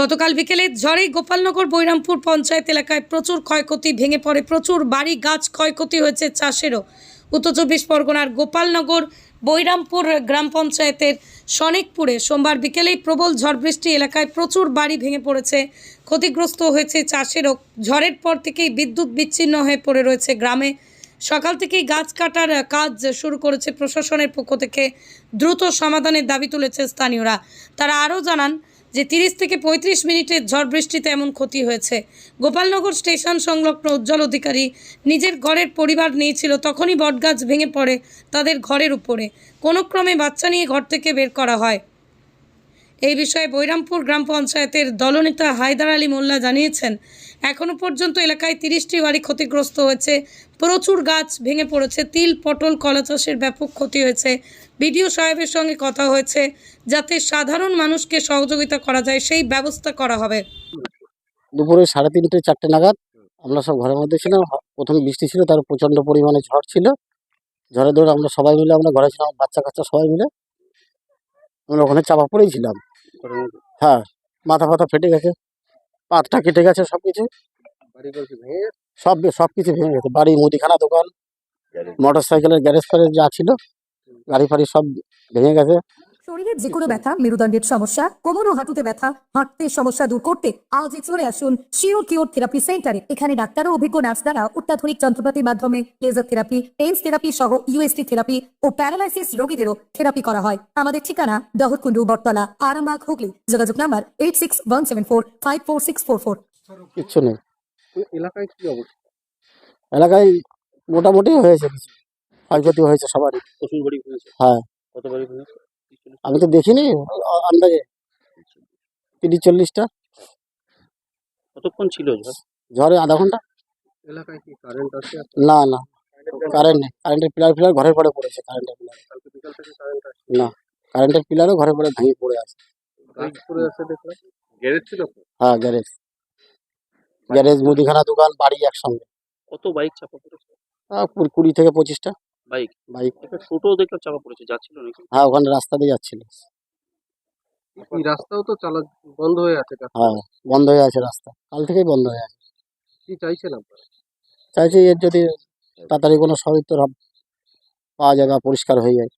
গতকাল বিকেলে ঝড়ে গোপালনগর বৈরামপুর পঞ্চায়েত এলাকায় প্রচুর ক্ষয়ক্ষতি ভেঙে পড়ে, প্রচুর বাড়ি গাছ ক্ষয়ক্ষতি হয়েছে চাষেরও। উত্তর চব্বিশ পরগনার গোপালনগর বৈরামপুর গ্রাম পঞ্চায়েতের সনেকপুরে সোমবার বিকেলেই প্রবল ঝড় বৃষ্টি এলাকায় প্রচুর বাড়ি ভেঙে পড়েছে, ক্ষতিগ্রস্ত হয়েছে চাষেরও। ঝড়ের পর থেকেই বিদ্যুৎ বিচ্ছিন্ন হয়ে পড়ে রয়েছে গ্রামে। সকাল থেকেই গাছ কাটার কাজ শুরু করেছে প্রশাসনের পক্ষ থেকে, দ্রুত সমাধানের দাবি তুলেছে স্থানীয়রা। তারা আরও জানান যে তিরিশ থেকে পঁয়ত্রিশ মিনিটের ঝড় বৃষ্টিতে এমন ক্ষতি হয়েছে। গোপালনগর স্টেশন সংলগ্ন উজ্জ্বল অধিকারী নিজের ঘরের পরিবার নিয়েছিল, তখনই বটগাছ ভেঙে পড়ে তাদের ঘরের উপরে। কোনোক্রমে বাচ্চা নিয়ে ঘর থেকে বের করা হয়। এই বিষয়ে বৈরামপুর গ্রাম পঞ্চায়েতের দলনেতা হায়দার আলী মোল্লা জানিয়েছেন এখনও পর্যন্ত এলাকায় তিরিশটি বাড়ি ক্ষতিগ্রস্ত হয়েছে। প্রচুর গাছ ভেঙে পড়েছে, তিল, পটল, কলা চাষের ব্যাপক ক্ষতি হয়েছে। বিডিও সাহেবের সঙ্গে কথা হয়েছে, যাতে সাধারণ মানুষকে সহযোগিতা করা যায়, সেই ব্যবস্থা করা হবে। দুপুরে সাড়ে তিনটে, চারটে নাগাদ আমরা সব ঘরের মধ্যে ছিলাম। প্রথমে বৃষ্টি ছিল, তার প্রচণ্ড পরিমাণে ঝড় ছিল। ঝড়ে ধরে আমরা সবাই মিলে, আমরা ঘরে ছিলাম বাচ্চা কাচ্চা সবাই মিলে, আমরা ওখানে চাপা পড়েই ছিলাম। হ্যাঁ মাথা ফাথা ফেটে গেছে পাতটা কেটে গেছে সবকিছু। সব সবকিছু ভেঙে গেছে। বাড়ি মুদিখানা দোকান মোটর সাইকেলের গ্যারেজ ফ্যারেজ যা ছিল গাড়ি ফাড়ি সব ভেঙে গেছে। শরীরের যে কোনো ব্যথা মেরুদণ্ডের সমস্যা কোমর ও হাঁটুতে ব্যথা হাঁটতে সমস্যা দূর করতে আজই চলে আসুন শিওর কিওর থেরাপি সেন্টারে এখানে ডাক্তার ও অভিজ্ঞ নার্স দ্বারা অত্যাধুনিক যন্ত্রপাতির মাধ্যমে লেজার থেরাপি পেইন্স থেরাপি সহ ইউএসটি থেরাপি ও প্যারালাইসিস রোগীদেরও থেরাপি করা হয়। আমাদের ঠিকানা দহরকুন্ডু বটতলা আরামবাগ হুগলি। যোগাযোগ number eight six one seven four five four six four four কিচ্ছু নেই। এলাকায় কি অবস্থা? এলাকায় মোটামুটি হয়েছে কিছু ক্ষয়ক্ষতি হয়েছে সবারই। প্রচুর বাড়ি হয়েছে? হ্যাঁ। কত বাড়ি হয়েছে? আমি তো দেখিনি আন্দাজে। তিরিশ চল্লিশটা। কতক্ষণ ছিল ঝড়? ঝড়ে আধা ঘণ্টা। এলাকায় কি কারেন্ট আছে না না। কারেন্ট নেই। কারেন্টের পিলার ফিলার ঘরের পরে পড়েছে কারেন্টের পিলার কালকে বিকাল থেকে কারেন্ট আছে না কারেন্টের পিলারও ঘরের পরে ভেঙে পড়ে আছে। গাছ পড়ে আছে দেখলাম। গ্যারেজ ছিল হ্যাঁ গ্যারেজ গ্যারেজ মুদিখানা দোকান বাড়ি একসঙ্গে। কত বাইক চাপা পড়েছে? কুড়ি থেকে পঁচিশটা। বাইক বাইক একটা টোটো দেখলাম চাপা পড়েছে যাচ্ছিল নাকি? হ্যাঁ ওখানে রাস্তা দিয়ে যাচ্ছিল। এই রাস্তাও তো চালা বন্ধ হয়ে আছে হ্যাঁ বন্ধ হয়ে আছে রাস্তা। কাল থেকেই বন্ধ হয়ে আছে। কি চাইছেন আপনারা? চাইছি এর যদি তাড়াতাড়ি কোনো সহিত পাওয়া যায় বা পরিষ্কার হয়ে যায়।